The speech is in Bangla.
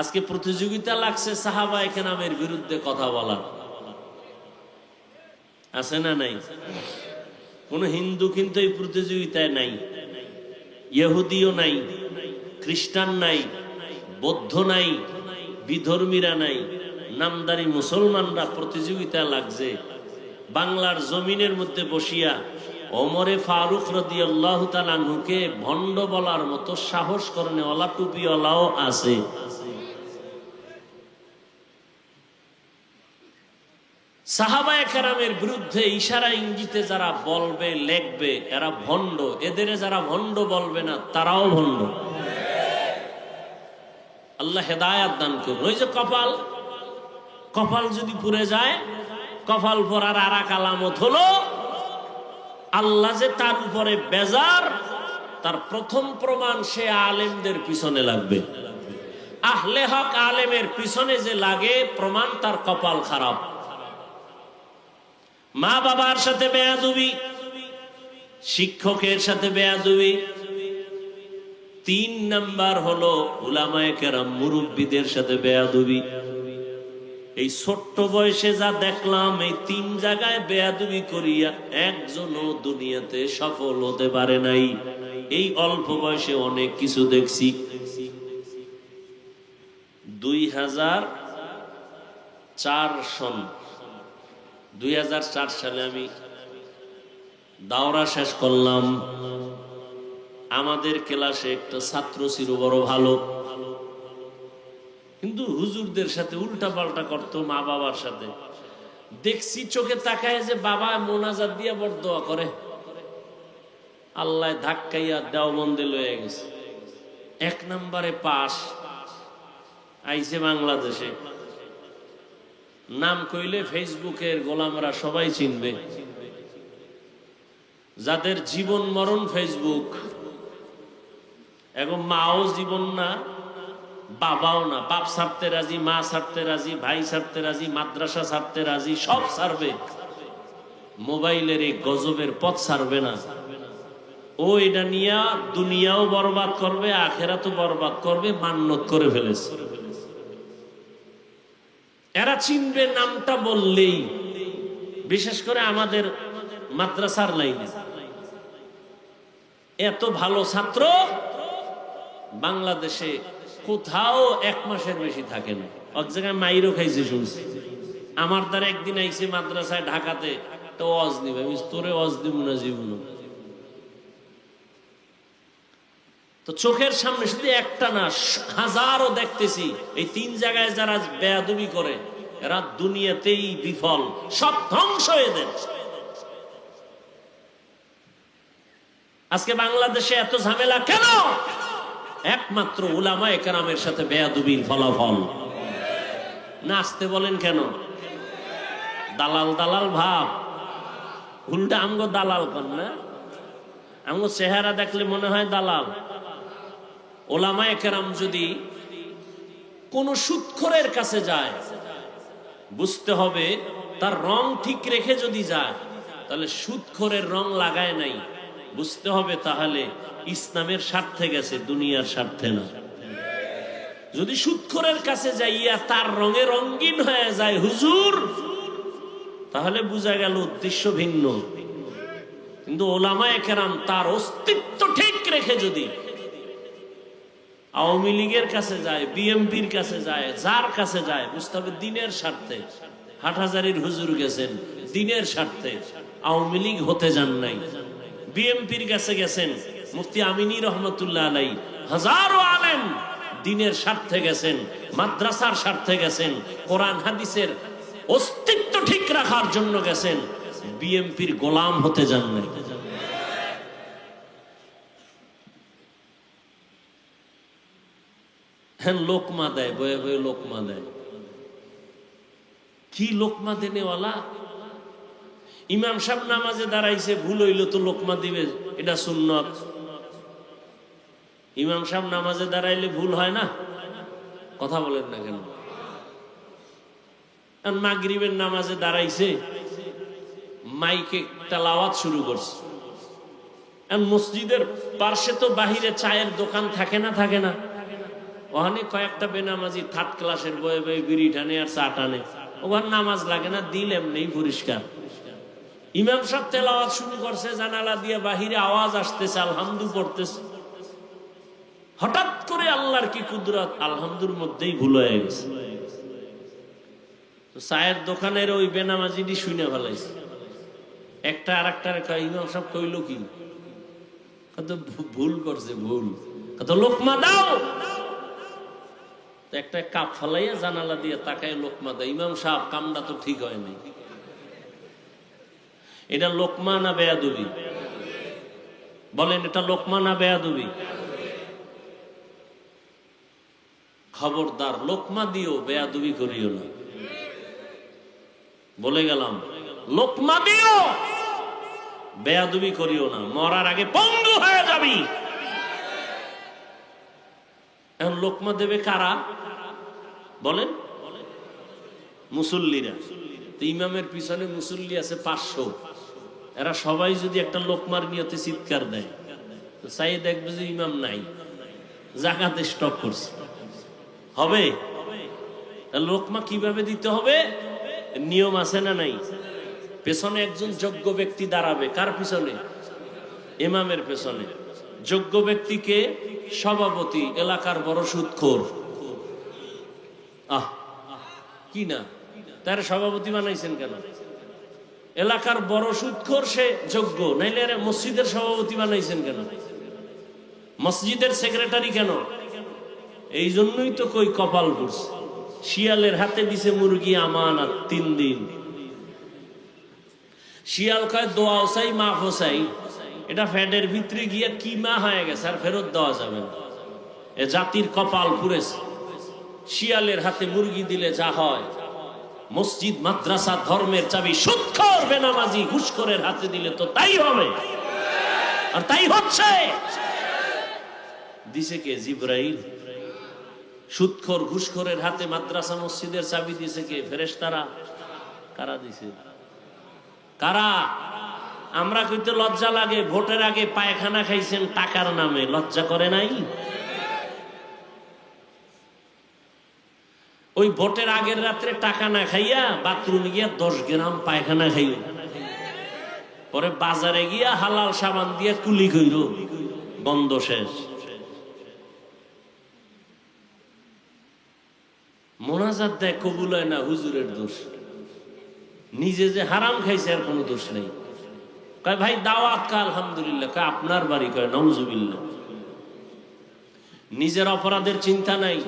আজকে প্রতিযোগিতা লাগছে সাহাবা নামের বিরুদ্ধে কথা বলার। আছে না নাই? কোন হিন্দু কিন্তু এই প্রতিযোগিতায় নাই। ইহুদিও নাই, খ্রিস্টান নাই, বৌদ্ধ নাই, বিধর্মীরা নাই, নামদারি মুসলমানরা প্রতিযোগিতা লাগছে। বাংলার জমিনের মধ্যে বসিয়া অমরে ফারুক রদি আল্লাহ তালাহুকে ভণ্ড বলার মতো সাহস করনে ওলা টুপিওয়ালাও আছে। সাহাবা একরামের বিরুদ্ধে ইশারা ইঙ্গিতে যারা বলবে, লেখবে, এরা ভণ্ড। এদের যারা ভণ্ড বলবে না, তারাও ভণ্ড। আল্লাহ হেদায়াত দান করুন। ওই যে কপাল কপাল যদি পুড়ে যায়, কপাল পরার আর এক আলামত হলো, আল্লাহ যে তার উপরে বেজার, তার প্রথম প্রমাণ সে আলেমদের পিছনে লাগবে। আহলে হক আলেমের পিছনে যে লাগে, প্রমাণ তার কপাল খারাপ। মা বাবার সাথে বেয়াদুবি, শিক্ষকের সাথে বেয়াদুবি। তিন নাম্বার হলো উলামায়ে কেরাম, মুরব্বীদের সাথে বেয়াদুবি। এই ছোট্ট বয়সে যা দেখলাম, এই তিন জায়গায় বেয়াদুবি করিয়া একজনও দুনিয়াতে সফল হতে পারে নাই। এই অল্প বয়সে অনেক কিছু দেখছি। দুই হাজার চার সন দুই সালে আমি দাওরা শেষ করলাম। আমাদের ক্লাসে একটা ছাত্র ছিল বড় ভালো। কিন্তু হুজুরদের সাথে উল্টা পাল্টা করতো মা বাবার সাথে। দেখছি চোখে তাকায় যে বাবা মোনাজাত দিয়া বড় দোয়া করে। আল্লাহ ধাক্কাইয়া দেও বন্দে লয়ে গেছে। এক নম্বরে পাশ, আইছে বাংলাদেশে। নাম কইলে ফেসবুকের গোলামরা সবাই চিনবে। যাদের জীবন মরণ ফেসবুক এখন মাও জীবন না, বাবাও না। বাপ ছাড়তে রাজি, মা ছাড়তে রাজি, ভাই ছাড়তে রাজি, মাদ্রাসা ছাড়তে রাজি, সব ছাড়বে মোবাইলের এই গজবের পথ ছাড়বে না। ও এটা নিয়ে দুনিয়াও বরবাদ করবে, আখেরাতও বরবাদ করবে মান্যত করে ফেলেছে। এরা চিনবে নামটা বললেই, বিশেষ করে আমাদের মাদ্রাসার লাইনে। এত ভালো ছাত্র বাংলাদেশে কোথাও এক মাসের বেশি থাকে না। এক জায়গায় মাইরও খাইছে শুনছি। আমার দ্বারা একদিন আইসে মাদ্রাসায় ঢাকাতে, তো অজ নিবে। আমি তোরে অজ দিব না জীবন। তো চোখের সামনে শুধু একটা না হাজারও দেখতেছি। এই তিন জায়গায় যারা বেয়াদবি করে, এরা দুনিয়াতেই বিফল। সব ধ্বংস দেন আজকে বাংলাদেশে এত ঝামেলা কেন? একমাত্র উলামা একরামের সাথে বেয়াদুবির ফলাফল। না আসতে বলেন কেন? দালাল দালাল ভাব। উল্টা আমগো দালাল কর না? আমগো চেহারা দেখলে মনে হয় দালাল। ওলামা একরাম যদি কোন সুৎখরের কাছে যায়, বুঝতে হবে তার রং ঠিক রেখে যদি যায়, তাহলে সুৎখরের রং লাগায় নাই। বুঝতে হবে তাহলে ইসলামের স্বার্থে গেছে, দুনিয়ার স্বার্থে না। যদি সুৎখরের কাছে যাইয়া তার রঙে রঙ্গিন হয়ে যায়, হুজুর, তাহলে বোঝা গেল উদ্দেশ্য ভিন্ন। কিন্তু ওলামায় কেরাম তার অস্তিত্ব ঠিক রেখে যদি আওয়ামী লীগের কাছে যায় বিএমপির কাছে যায়, যার কাছে যায় বুঝতে হবে দিনের স্বার্থে। হাটহাজারির হুজুর গেছেন, দিনের স্বার্থে। আওয়ামী লীগ হতে যান নাই। বিএমপির কাছে গেছেন, মুফতি আমিনী রহমতুল্লাহ আলাই। হাজারো আলেম দিনের স্বার্থে গেছেন, মাদ্রাসার স্বার্থে গেছেন, কোরআন, হাদিসের অস্তিত্ব ঠিক রাখার জন্য গেছেন। বিএমপির গোলাম হতে যান নাই। হ্যাঁ লোকমা দেয়, বয়ে বয়ে লোকমা দেয়। কি লোকমা দেনেওয়ালা? ইমাম সাহেব নামাজে দাঁড়াইছে, ভুল হইল তো লোকমা দিবে, এটা সুন্নত। ইমাম সাহেব নামাজে দাঁড়াইলে ভুল হয় না? কথা বলেন না কেন? মাগরিবের নামাজে দাঁড়াইছে, মাইকে একটা তালাওয়াত শুরু করছে। মসজিদের পার্শ্বে তো বাহিরে চায়ের দোকান থাকে না থাকে না। ওখানে কয়েকটা বেনামাজি থার্ড ক্লাসের বয়ে বয়ে বিড়ি টানে আর চা টানে। ওখানে নামাজ লাগে না, দিল এমনি পরিষ্কার। ইমাম সাহেব তেলাওয়াত শুরু করছে, জানালা দিয়ে বাহিরে আওয়াজ আসতেছে, আলহামদু পড়তেছে। হঠাৎ করে আল্লাহর কি কুদরত, আলহামদুর মধ্যেই ভুল হয়ে গেছে। তো চায়ের দোকানের ওই বেনামাজিটি শুনে ফেলাইছে। একটা আর একটা ইমাম সাহেব কইল কি? কত ভুল করছে, ভুল। কত লোকমা দাও! একটা কাপ ফালাইয়া জানালা দিয়ে তাকায় লোকমা দেয় ইমাম সাহেব, কামটা তো ঠিক হয় নাই। এটা লোকমা না বেয়াদুবি? বলেন, এটা লোকমা না বেয়াদুবি? খবরদার, লোকমা দিও বেয়াদুবি করিও না। বলে গেলাম, লোকমা দিও বেয়াদুবি করিও না, মরার আগে পঙ্গু হয়ে যাবি। এখন লোকমা দেবে কারা? বলেন। মুসল্লিরা। ইমামের পিছনে মুসল্লি আছে পাঁচশো। এরা সবাই যদি একটা লোকমার নিয়তে চিৎকার দেয় চাই দেখবে যে ইমাম নাই। জাকাতে স্টপ করছে। হবে? লোকমা কীভাবে দিতে হবে? নিয়ম আছে না নাই? পেছনে একজন যোগ্য ব্যক্তি দাঁড়াবে। কার পিছনে? ইমামের পেছনে। যোগ্য ব্যক্তিকে সভাপতি, এলাকার বড় সুৎখোর। আহ, কি না? তার সভাপতি বানাইছেন কেন? এলাকার বড় সুৎখোর সে যোগ্য, নাইলে মসজিদের সভাপতি বানাইছেন কেন? মসজিদের সেক্রেটারি কেন? এই জন্যই তো কই কপাল পড়ছে শিয়ালের হাতে দিছে মুরগি আমানত তিন দিন। শিয়াল কয়, দোয়াও চাই, মাফও চাই। এটা ফ্যাটের ভিতরে গিয়ে কি মা হয়ে গেছে, আর ফেরত দেওয়া যাবে এ জাতির কপাল পুরেছে শিয়ালের হাতে মুরগি দিলে যা হয়। মসজিদ, মাদ্রাসা, ধর্মের চাবি, সুৎখর বেনামাজি, ঘুষখোরের হাতে দিলে তো তাই হবে। আর তাই হচ্ছে। দিছে কে? জিব্রাইল। সুৎখর, ঘুষখোরের হাতে মাদ্রাসা, মসজিদের চাবি দিছে কে? ফেরেশতারা। কারা দিছে? কারা? আমরা কইতে লজ্জা লাগে, ভোটের আগে পায়খানা খাইছেন, টাকার নামে। লজ্জা করে নাই? ওই ভোটের আগের রাত্রে টাকা না খাইয়া বাথরুমে গিয়া দশ গ্রাম পায়খানা খাইও পরে বাজারে গিয়া হালাল সাবান দিয়া কুলি কইর বন্ধ শেষ। মোনাজাত দেয়, কবুল হয় না, হুজুরের দোষ। নিজে যে হারাম খাইছে, আর কোনো দোষ নেই। কয় ভাই দাওয়াত কা আলহামদুলিল্লাহ। কয় আপনার বাড়ি। কয় নজুবিল্লা নিজের অপরাধের চিন্তা নাই।